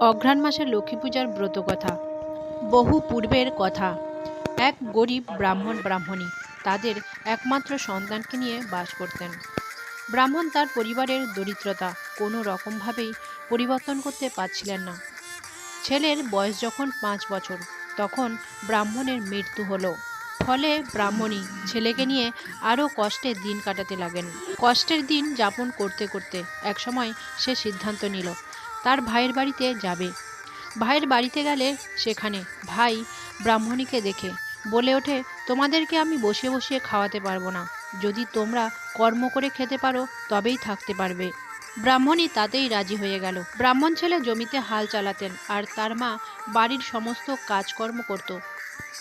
অঘ্রাণ মাসের লক্ষ্মী পূজার ব্রত কথা, বহু পূর্বের কথা। এক গরিব ব্রাহ্মণ ব্রাহ্মণী তাদের একমাত্র সন্তানকে নিয়ে বাস করতেন। ব্রাহ্মণ তার পরিবারের দরিদ্রতা কোনো রকমভাবেই পরিবর্তন করতে পারছিলেন না। ছেলের বয়স যখন পাঁচ বছর, তখন ব্রাহ্মণের মৃত্যু হলো। ফলে ব্রাহ্মণী ছেলেকে নিয়ে আরও কষ্টে দিন কাটাতে লাগেন। কষ্টের দিন যাপন করতে করতে একসময় সে সিদ্ধান্ত নিল তার ভাইয়ের বাড়িতে যাবে। ভাইয়ের বাড়িতে গেলে সেখানে ভাই ব্রাহ্মণীকে দেখে, বলে ওঠে, তোমাদেরকে আমি বসে বসে খাওয়াতে পারব না। যদি তোমরা কর্ম করে খেতে পারো, তবেই থাকতে পারবে। ব্রাহ্মণী তাতেই রাজি হয়ে গেল। ব্রাহ্মণ ছেলে জমিতে হাল চালাতেন আর তার মা বাড়ির সমস্ত কাজকর্ম করত।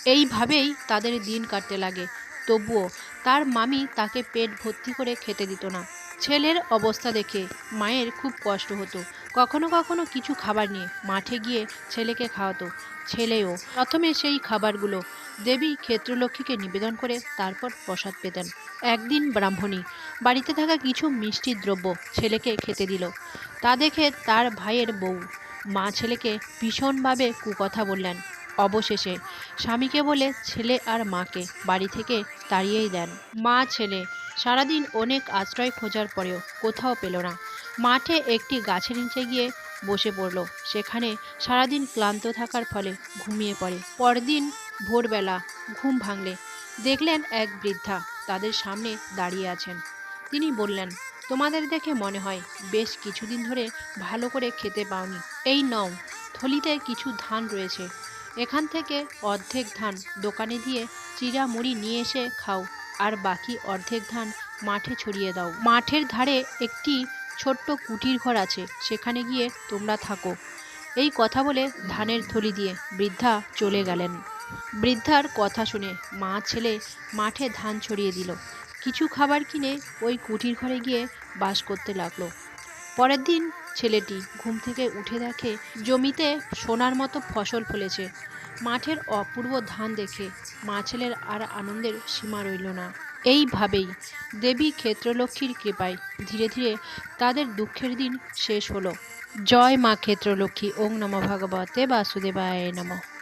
এইভাবেই তাদের দিন কাটতে লাগে। তবুও তার মামি তাকে পেট ভর্তি করে খেতে দিত না। ছেলের অবস্থা দেখে মায়ের খুব কষ্ট হতো। কখনো কখনো কিছু খাবার নিয়ে মাঠে গিয়ে ছেলেকে খাওয়াতো, ছেলেও। প্রথমে সেই খাবারগুলো দেবী ক্ষেত্রলক্ষ্মীকে নিবেদন করে তারপর প্রসাদ পেতেন। একদিন ব্রাহ্মণী বাড়িতে থাকা কিছু মিষ্টি দ্রব্য ছেলেকে খেতে দিল। তা দেখে তার ভাইয়ের বউ মা ছেলেকে ভীষণভাবে কুকথা বললেন। অবশেষে স্বামীকে বলে ছেলে আর মাকে বাড়ি থেকে তাড়িয়েই দেন। মা ছেলে সারাদিন অনেক আশ্রয় খোঁজার পরেও কোথাও পেল না। মাঠে একটি গাছের নিচে গিয়ে বসে পড়ল। সেখানে সারাদিন ক্লান্ত থাকার ফলে ঘুমিয়ে পড়ে। পরদিন ভোরবেলা ঘুম ভাঙলে দেখলেন এক বৃদ্ধা তাদের সামনে দাঁড়িয়ে আছেন। তিনি বললেন, তোমাদের দেখে মনে হয় বেশ কিছুদিন ধরে ভালো করে খেতে পাওনি। এই নও, থলিতে কিছু ধান রয়েছে। এখান থেকে অর্ধেক ধান দোকানে দিয়ে চিরা মুড়ি নিয়ে এসে খাও, আর বাকি অর্ধেক ধান মাঠে ছড়িয়ে দাও। মাঠের ধারে একটি ছোট্ট কুটির ঘর আছে, সেখানে গিয়ে তোমরা থাকো। এই কথা বলে ধানের থলি দিয়ে বৃদ্ধা চলে গেলেন। বৃদ্ধার কথা শুনে মা ছেলে মাঠে ধান ছড়িয়ে দিল। কিছু খাবার কিনে ওই কুটির ঘরে গিয়ে বাস করতে লাগল। পরের দিন ছেলেটি ঘুম থেকে উঠে দেখে জমিতে সোনার মতো ফসল ফলেছে। মাঠের অপূর্ব ধান দেখে মা ছেলের আর আনন্দের সীমা রইল না। এইভাবেই দেবী ক্ষেত্রলক্ষ্মীর কৃপায় ধীরে ধীরে তাদের দুঃখের দিন শেষ হলো। জয় মা ক্ষেত্রলক্ষ্মী, ওং নম ভগবতে বাসুদেবায় নমঃ।